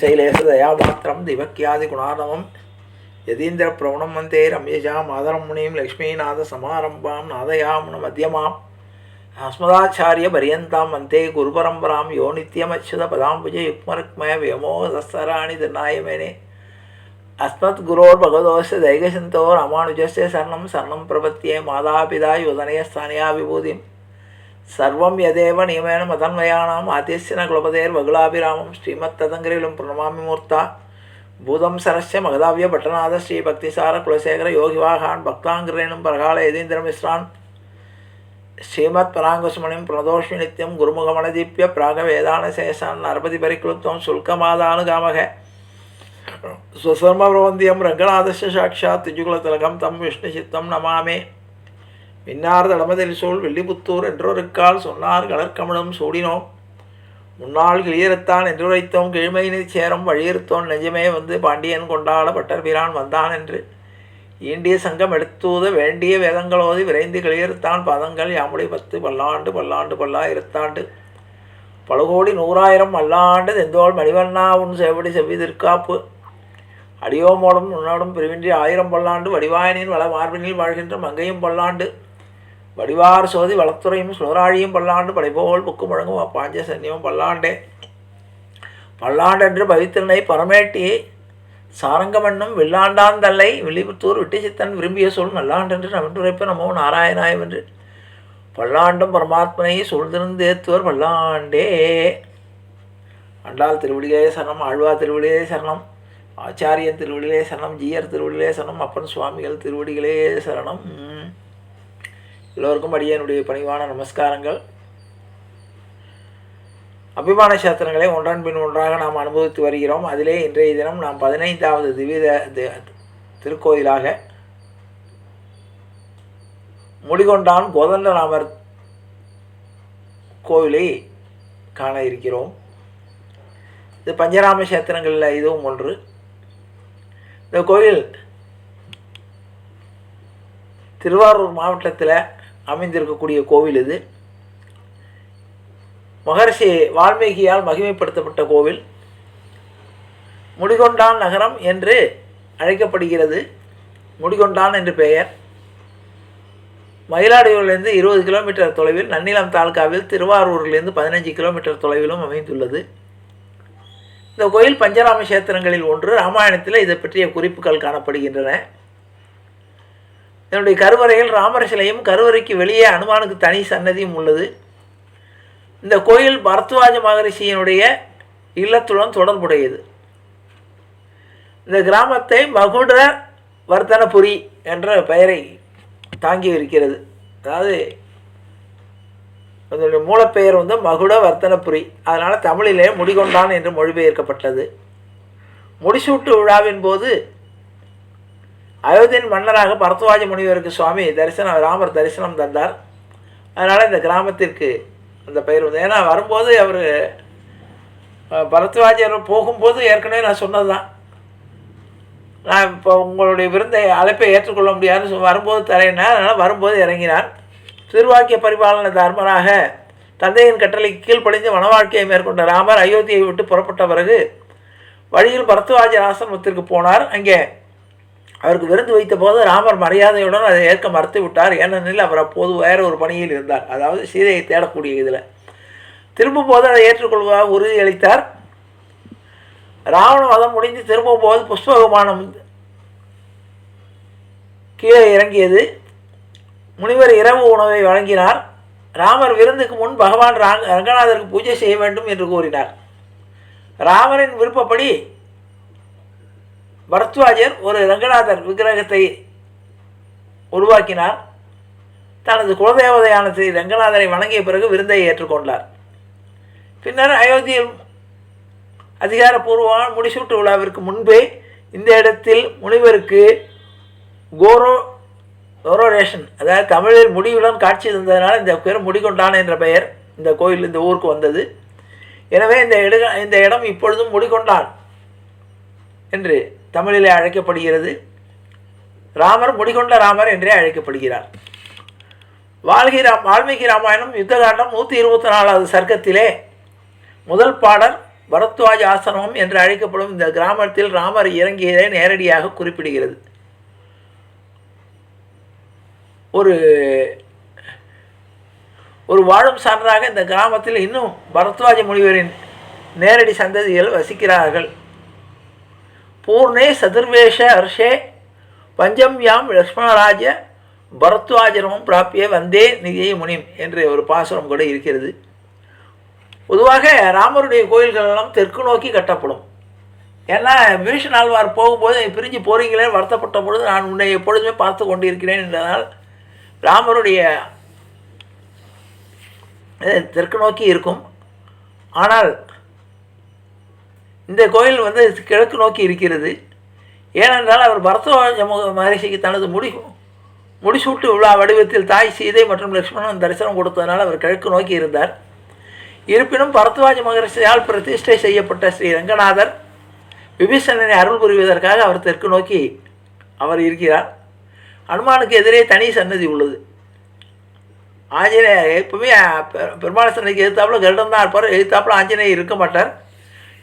சைலேசதயாபாத்திரம் திவக்கியாதி குணாதமம். யதீந்திர பிரவணம் வந்தே ரம்யஜாம் ஆதரம் முனியும் லக்ஷ்மீநாத சமாரம்பாம் நாதயாம் மத்தியமாம் அஸ்மதாச்சாரிய பரியந்தாம் வந்தே குருபரம்பராம் யோ நித்தியமச்சுத பதாம்புஜ யுக்மருக்மய வியமோதராணி திருநாயமேனே. அஸ்மத் குரோர் பகவதோஸ் தைகசந்தோ ராமானுஜஸ்ய சரணம் சரணம் பிரபத்தியே மாதாபிதா யுதனயஸ்தானியா விபூதியும் சர்வம் யதேவ நியமேன மதன்மயானாம் ஆதிசின குலபதேர் வகுலாபிராமம் ஸ்ரீமத் ததங்கிரிலும் பிரணமாமி மூர்த்தா பூதம் சரஸ்ய மகதாவிய பட்டநாத ஸ்ரீ பக்திசார குலசேகர யோகிவாகான் பக்தாங்கிரேனும் பரகால யதீந்திரமிஸ்ரான் ஸ்ரீமத் பராங்குசுமணிம் பிரணதோஷி நித்யம் குருமுகமணதீப்பிய பிராக வேதான சேஷான் நரபதி பரிக்லுப்தம் சுல்கமாதானுகாமக சுசர்ம பிரபந்தியம் ரங்கநாதஸ்ய சாட்சாத் திஜுகுலதிலகம் தம் விஷ்ணுசித்தம் நமாமே மின்னார் தளமதில் சூழ் வெள்ளிபுத்தூர் என்றொருக்கால் சொன்னார் கலர்கமலம் சூடினோம். முன்னாள் கிளியரத்தான் என்றுரைத்தோம் கிழமையினை சேரம் வழியிருத்தோன் நெஞ்சமே வந்து பாண்டியன் கொண்டாட பட்டர் பிரான் வந்தான் என்று. ஈண்டிய சங்கம் எடுத்தூத வேண்டிய வேதங்களோதி விரைந்து கிளியறுத்தான் பதங்கள் யாமுடி பத்து பல்லாண்டு பல்லாண்டு பல்லாயிரத்தாண்டு. பலகோடி நூறாயிரம் மல்லாண்டு தெந்தோள் மணிவண்ணா உன் செவடி செவ்வி திருக்காப்பு அடியோமோடும் உன்னோடும் பிரிவின்றி ஆயிரம் பல்லாண்டு வடிவாயனின் வள மார்பினில் வாழ்கின்ற மங்கையும் பல்லாண்டு. வடிவார் சோதி வளத்துறையும் சுழராழியும் பல்லாண்டு படைபோல் புக்கு முழங்கும் அப்பாஞ்ச சன்னியும் பல்லாண்டே. பல்லாண்டென்று பவித்திரனை பரமேட்டி சாரங்கமண்ணும் வில்லாண்டாந்தல்லை விழிபுத்தூர் விட்டு விரும்பிய சொல் நல்லாண்டென்று நவன்றுரைப்ப நமோ நாராயணாயம் என்று பல்லாண்டும் பரமாத்மனை சூழ்ந்திருந்தேத்துவர் பல்லாண்டே. அண்டால் திருவடிகளே சரணம் ஆழ்வா திருவடிகளே சரணம் ஆச்சாரியன் திருவிழிலே சரணம் ஜீயர் திருவிழிலே சரணம் அப்பன் சுவாமிகள் திருவடிகளே சரணம். எல்லோருக்கும் அடியனுடைய பணிவான நமஸ்காரங்கள். அபிமான சாஸ்திரங்களை ஒன்றன் பின் ஒன்றாக நாம் அனுபவித்து வருகிறோம். அதிலே இன்றைய தினம் நாம் பதினைந்தாவது திவ்ய திருக்கோயிலாக முடிகொண்டான் கோதண்டராமர் கோவிலை காண இருக்கிறோம். இது பஞ்சராம சேத்திரங்களில் இதுவும் ஒன்று. இந்த கோயில் திருவாரூர் மாவட்டத்தில் அமைந்திருக்கக்கூடிய கோவில் இது. மகர்ஷி வால்மீகியால் மகிமைப்படுத்தப்பட்ட கோவில். முடிகொண்டான் நகரம் என்று அழைக்கப்படுகிறது. முடிகொண்டான் என்று பெயர். மயிலாடுதுறையிலிருந்து இருபது கிலோமீட்டர் தொலைவில் நன்னிலம் தாலுக்காவில் திருவாரூரிலிருந்து பதினஞ்சு கிலோமீட்டர் தொலைவிலும் அமைந்துள்ளது. இந்த கோயில் பஞ்சராம கஷேத்திரங்களில் ஒன்று. ராமாயணத்தில் இதை பற்றிய குறிப்புகள் காணப்படுகின்றன. இதனுடைய கருவறையில் ராமர் சிலையும் கருவறைக்கு வெளியே அனுமானுக்கு தனி சன்னதியும் உள்ளது. இந்த கோயில் பரத்வாஜ மகரிஷியினுடைய இல்லத்துடன் தொடர்புடையது. இந்த கிராமத்தை மகுட வர்த்தனபுரி என்ற பெயரை தாங்கி இருக்கிறது அதாவது அதனுடைய மூலப்பெயர் வந்து மகுட வர்த்தனபுரி அதனால் தமிழிலே முடிகொண்டான் என்று மொழிபெயர்க்கப்பட்டது. முடிசூட்டு விழாவின் போது அயோத்தியின் மன்னராக பரத்வாஜ முனிவருக்கு சுவாமி தரிசனம் ராமர் தரிசனம் தந்தார். அதனால் இந்த கிராமத்திற்கு அந்த பெயர் வந்து ஏன்னா வரும்போது அவர் பரத்வாஜர் போகும்போது ஏற்கனவே நான் சொன்னது தான் நான் இப்போ உங்களுடைய விருந்தை அழைப்பை ஏற்றுக்கொள்ள முடியாதுன்னு வரும்போது தரையினார் அதனால் வரும்போது இறங்கினார். திருவாக்கிய பரிபாலன தர்மராக தந்தையின் கட்டளை கீழ்ப்படிந்து வன வாழ்க்கையை மேற்கொண்ட ராமர் அயோத்தியை விட்டு புறப்பட்ட பிறகு வழியில் பரத்வாஜர் ஆசிரமத்திற்கு போனார். அங்கே அவருக்கு விருந்து வைத்த போது ராமர் மரியாதையுடன் அதை ஏற்க மறுத்து விட்டார் ஏனெனில் அவர் அப்போது வேறு ஒரு பணியில் இருந்தார். அதாவது சீதையை தேடக்கூடிய இதில். திரும்பும் போது அதை ஏற்றுக்கொள்வதாக உறுதியளித்தார். ராவண வதம் முடிந்து திரும்பும் போது புஷ்ப விமானம் கீழே இறங்கியது. முனிவர் இரவு உணவை வழங்கினார். ராமர் விருந்துக்கு முன் பகவான் ராங் ரங்கநாதருக்கு பூஜை செய்ய வேண்டும் என்று கூறினார். ராமரின் விருப்பப்படி பரத்வாஜர் ஒரு ரங்கநாதர் விக்கிரகத்தை உருவாக்கினார். தனது குலதேவதையான ஸ்ரீ ரங்கநாதரை வணங்கிய பிறகு விருந்தை ஏற்றுக்கொண்டார். பின்னர் அயோத்தியில் அதிகாரப்பூர்வமான முடிசூட்டு விழாவிற்கு முன்பே இந்த இடத்தில் முனிவருக்கு கோரோ கோரோரேஷன் அதாவது தமிழில் முடியுடன் காட்சி தந்ததுனால இந்த பேர் முடிகொண்டான் என்ற பெயர் இந்த கோயில் இந்த ஊருக்கு வந்தது. எனவே இந்த இட இந்த இடம் இப்பொழுதும் முடிகொண்டான். என்று தமிழிலே அழைக்கப்படுகிறது. ராமர் முடிகொண்ட ராமர் என்றே அழைக்கப்படுகிறார். வால்கி ராம் வால்மீகி ராமாயணம் யுத்தகாண்டம் நூற்றி இருபத்தி நாலாவது சர்க்கத்திலே முதல் பாடல் பரத்வாஜ் ஆசிரமம் என்று அழைக்கப்படும் இந்த கிராமத்தில் ராமர் இறங்கியதை நேரடியாக குறிப்பிடுகிறது. ஒரு ஒரு வாழும் சான்றாக இந்த கிராமத்தில் இன்னும் பரத்வாஜ முனிவரின் நேரடி சந்ததிகள் வசிக்கிறார்கள். பூர்ணே சதுர்வேஷ ஹர்ஷே பஞ்சம்யாம் லக்ஷ்மணராஜ பரத்வாஜனமும் பிராப்பிய வந்தே நிதியை முனிம் என்று ஒரு பாசுரம் கூட இருக்கிறது. பொதுவாக ராமருடைய கோயில்களெல்லாம் தெற்கு நோக்கி கட்டப்படும். ஏன்னா பீஷன் ஆழ்வார் போகும்போது பிரிஞ்சு போகிறீங்களே வருத்தப்பட்ட பொழுது நான் உன்னை எப்பொழுதுமே பார்த்து கொண்டிருக்கிறேன் என்றதால் ராமருடைய தெற்கு நோக்கி இருக்கும். ஆனால் இந்த கோயில் வந்து கிழக்கு நோக்கி இருக்கிறது. ஏனென்றால் அவர் பரதவாஜ மகரிஷிக்கு தனது முடி முடிசூட்டு விழா வடிவத்தில் தாய் சீதை மற்றும் லக்ஷ்மணன் தரிசனம் கொடுத்ததனால் அவர் கிழக்கு நோக்கி இருந்தார். இருப்பினும் பரத்வாஜ மகரிஷியால் பிரதிஷ்டை செய்யப்பட்ட ஸ்ரீ ரங்கநாதர் விபீஷணனை அருள் புரிவதற்காக அவர் தெற்கு நோக்கி அவர் இருக்கிறார். அனுமானுக்கு எதிரே தனி சன்னதி உள்ளது. ஆஞ்சநேயர் எப்பவுமே பெருமாள் சன்னதிக்கு எதிர்த்தாப்புல கருடன் தான் இருப்பார் எதிர்த்தாப்புல ஆஞ்சநேயர் இருக்க மாட்டார்.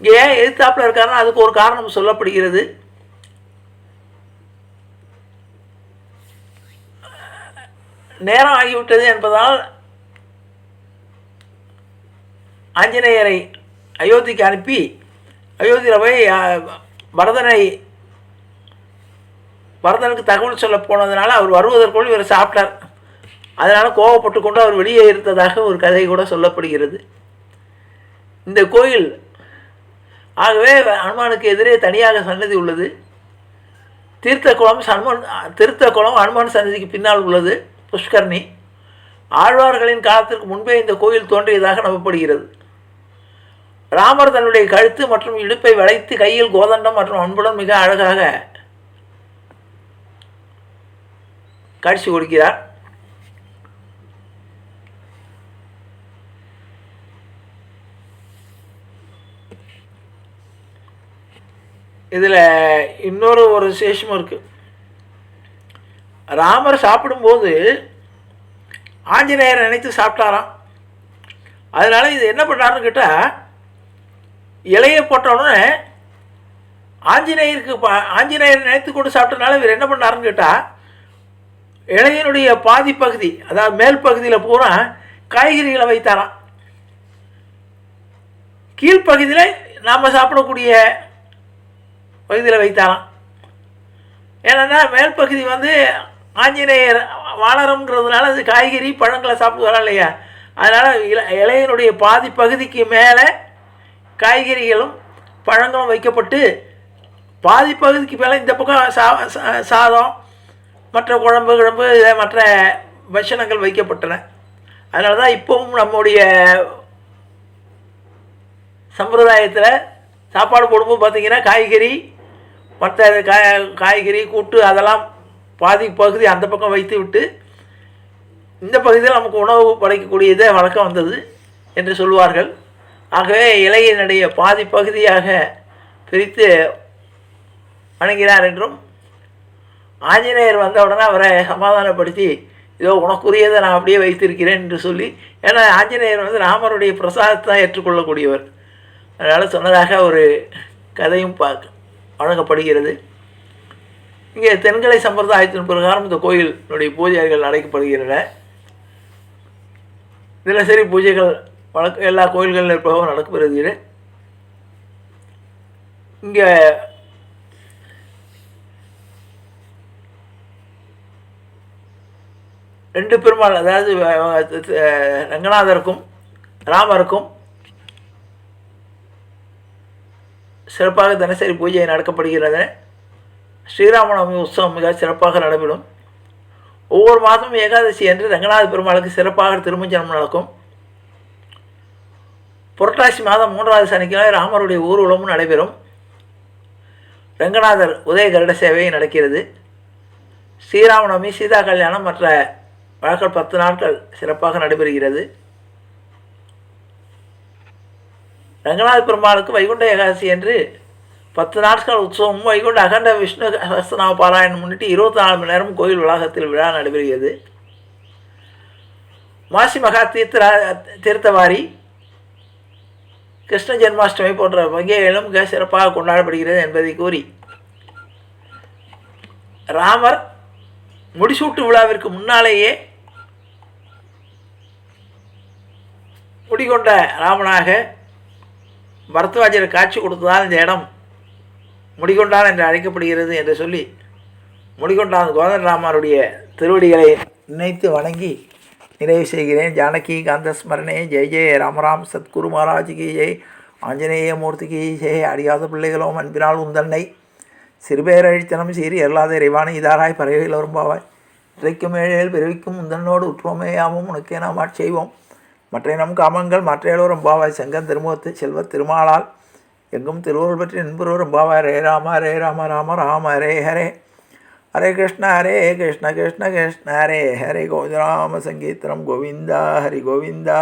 ஏன் எதிர்த்தாப்பில் இருக்காருன்னா அதுக்கு ஒரு காரணம் சொல்லப்படுகிறது. நேரம் ஆகிவிட்டது என்பதால் ஆஞ்சநேயரை அயோத்திக்கு அனுப்பி அயோத்தியில் போய் ஆ, பரதனை பரதனுக்கு தகவல் சொல்ல போனதுனால அவர் வருவதற்குள் இவர் சாப்பிட்டார். அதனால் கோவப்பட்டு கொண்டு அவர் வெளியே இருந்ததாக ஒரு கதை கூட சொல்லப்படுகிறது. இந்த கோயில் ஆகவே அனுமானுக்கு எதிரே தனியாக சன்னதி உள்ளது. தீர்த்த குளம் சன்மன் தீர்த்த குளம் அனுமான் சன்னதிக்கு பின்னால் உள்ளது புஷ்கர்ணி. ஆழ்வார்களின் காலத்திற்கு முன்பே இந்த கோயில் தோன்றியதாக நம்பப்படுகிறது. ராமர் தன்னுடைய கழுத்து மற்றும் இடுப்பை வளைத்து கையில் கோதண்டம் மற்றும் அன்புடன் மிக அழகாக காட்சி கொடுக்கிறார். இதில் இன்னொரு ஒரு விசேஷமும் இருக்குது ராமர் சாப்பிடும்போது ஆஞ்சநேயர் நினைத்து சாப்பிட்டாராம். அதனால் இது என்ன பண்ணாருன்னு கேட்டால் இலையை போட்டோடனே ஆஞ்சநேயருக்கு பா ஆஞ்சநேயர் நினைத்து கொண்டு சாப்பிட்டனால இவர் என்ன பண்ணாருன்னு கேட்டால் இலையினுடைய பாதி பகுதி அதாவது மேல் பகுதியில் பூரா காய்கறிகளை வைத்தாராம். கீழ்ப்பகுதியில் நாம் சாப்பிடக்கூடிய பகுதியில் வைத்தாலாம் ஏன்னா மேல் பகுதி வந்து ஆஞ்சநேயர் வாழறோங்கிறதுனால அது காய்கறி பழங்களை சாப்பிடுவாரா இல்லையா? அதனால் இல இலையினுடைய பாதி பகுதிக்கு மேலே காய்கறிகளும் பழங்களும் வைக்கப்பட்டு பாதி பகுதிக்கு மேலே இந்த பக்கம் சா சா- சாதம் மற்ற குழம்பு குழம்பு இதை மற்ற பட்சணங்கள் வைக்கப்பட்டன. அதனால தான் இப்போவும் நம்முடைய சம்பிரதாயத்தில் சாப்பாடு போடும்போது பார்த்திங்கன்னா காய்கறி மற்ற காய் காய்கறி கூட்டு அதெல்லாம் பாதி பகுதி அந்த பக்கம் வைத்து விட்டு இந்த பகுதியில் நமக்கு உணவு படைக்கக்கூடியதே வழக்கம் வந்தது என்று சொல்வார்கள் ஆகவே இலையினுடைய பாதி பகுதியாக பிரித்து வணங்கினார் என்றும் ஆஞ்சநேயர் வந்த உடனே அவரை சமாதானப்படுத்தி இதோ உனக்குரியதை நான் அப்படியே வைத்திருக்கிறேன் என்று சொல்லி ஏன்னா ஆஞ்சநேயர் வந்து ராமருடைய பிரசாதத்தை ஏற்றுக்கொள்ளக்கூடியவர். அதனால் சொன்னதாக ஒரு கதையும் பார்க்க வழங்கப்படுகிறது. இங்கே தென்கலை சம்பிரதாயத்தின் பிரகாரம் இந்த கோயிலினுடைய பூஜைகள் நடக்கப்படுகின்றன தினசரி பூஜைகள் வழக்க எல்லா கோயில்களில் இருப்பவும் நடக்கப்படுகிறது. இங்கே ரெண்டு பெருமாள் அதாவது ரங்கநாதருக்கும் ராமருக்கும் சிறப்பாக தினசரி பூஜை நடக்கப்படுகிறது. ஸ்ரீராமநவமி உற்சவம் மிக சிறப்பாக நடைபெறும். ஒவ்வொரு மாதமும் ஏகாதசி என்று ரங்கநாத பெருமாளுக்கு சிறப்பாக திருமஞ்சனம் நடக்கும். புரட்டாசி மாதம் மூன்றாவது சனிக்கிழமை ராமருடைய ஊர்வலமும் நடைபெறும். ரங்கநாதர் உதய கருட சேவை நடக்கிறது. ஸ்ரீராமநவமி சீதா கல்யாணம் மற்ற வழக்கல் பத்து நாட்கள் சிறப்பாக நடைபெறுகிறது. ரங்கநாத பெருமாளுக்கு வைகுண்ட ஏகாசி என்று பத்து நாட்கள் உற்சவமும் வைகுண்ட அகண்ட விஷ்ணு சஹஸ்ரநாம பாராயணம் முன்னிட்டு இருபத்தி நாலு மணி நேரம் கோயில் வளாகத்தில் விழா நடைபெறுகிறது. மாசி மகா தீர்த்த தீர்த்தவாரி கிருஷ்ண ஜென்மாஷ்டமி போன்ற வகைகளும் மிக சிறப்பாக கொண்டாடப்படுகிறது என்பதை கூறி ராமர் முடிசூட்டு விழாவிற்கு முன்னாலேயே முடிகொண்ட ராமனாக பரத்வாஜர் காட்சி கொடுத்ததால் இந்த இடம் முடிகொண்டான் என்று அழைக்கப்படுகிறது என்று சொல்லி முடிகொண்டான் கோதண்டராமருடைய திருவடிகளை நினைத்து வணங்கி நிறைவு செய்கிறேன். ஜானகி காந்தஸ்மரணே ஜெய ஜெய ராமராம் சத்குரு மகாராஜுக்கு ஜெய். ஆஞ்சநேய மூர்த்திக்கு ஜெய். அறியாத பிள்ளைகளோம் அன்பினால் உந்தன்னை. சிறுபேரழித்தனம் சீறி எல்லாத இறைவான இதாராய் பறவைகள் வரும்பாவாய். இறைக்கும் ஏழையில் பிறவிக்கும் உந்தன்னோடு உற்றுவமேயாமும் உனக்கே நாம் ஆட்செய்வோம் மற்றைய நம் காமங்கள் மற்றையளோ ரொம்பாவாய் செங்கன் திருமுகத்து செல்வ திருமாலால். எங்கும் திருவருள் பற்றி என்பவரும் ரொம்பாவாய் ரே ராம ரே ராம ராம ராம ஹரே ஹரே. ஹரே கிருஷ்ண ஹரே கிருஷ்ண கிருஷ்ண கிருஷ்ண ஹரே ஹரே கோவிந்த ராம சங்கீத்திரம் கோவிந்தா ஹரி கோவிந்தா.